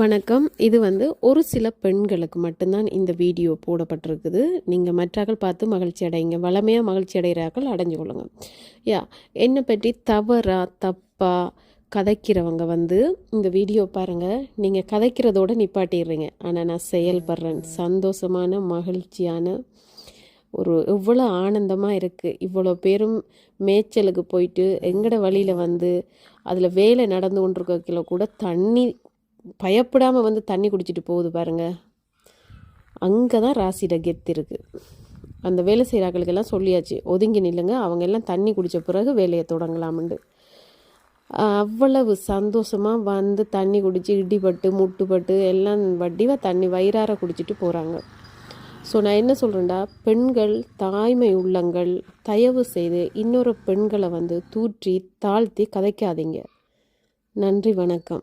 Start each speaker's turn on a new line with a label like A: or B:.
A: வணக்கம். இது வந்து ஒரு சில பெண்களுக்கு மட்டும்தான் இந்த வீடியோ போடப்பட்டிருக்குது. நீங்கள் மற்றாக்கள் பார்த்து மகிழ்ச்சி அடைங்க. வளமையாக மகிழ்ச்சி அடைகிறார்கள் அடைஞ்சு கொள்ளுங்க. யா என்னை பற்றி தவறா தப்பாக கதைக்கிறவங்க வந்து இந்த வீடியோ பாருங்கள் நீங்கள் கதைக்கிறதோட நிப்பாட்டிடுறீங்க. ஆனால் நான் செயல்படுறேன். சந்தோஷமான மகிழ்ச்சியான ஒரு எவ்வளோ ஆனந்தமாக இருக்குது இவ்வளோ பேரும் மேய்ச்சலுக்கு போயிட்டு எங்கட வழியில் வந்து அதில் வேலை நடந்து கொண்டிருக்கல கூட தண்ணி பயப்படாமல் வந்து தண்ணி குடிச்சிட்டு போகுது பாருங்கள் அங்கே தான் ராசியிட கெத்து இருக்குது அந்த வேலை செய்கிறாக்களுக்கெல்லாம் சொல்லியாச்சு ஒதுங்கி நில்லுங்க அவங்க எல்லாம் தண்ணி குடித்த பிறகு வேலையை தொடங்கலாம்ண்டு அவ்வளவு சந்தோஷமாக வந்து தண்ணி குடித்து இடிப்பட்டு முட்டுப்பட்டு எல்லாம் வட்டிவாக தண்ணி வயிறார குடிச்சிட்டு போகிறாங்க ஸோ நான் என்ன சொல்கிறேன்டா பெண்கள் தாய்மை உள்ளங்கள் தயவு செய்து இன்னொரு பெண்களை வந்து தூற்றி தாழ்த்தி கதைக்காதீங்க. நன்றி வணக்கம்.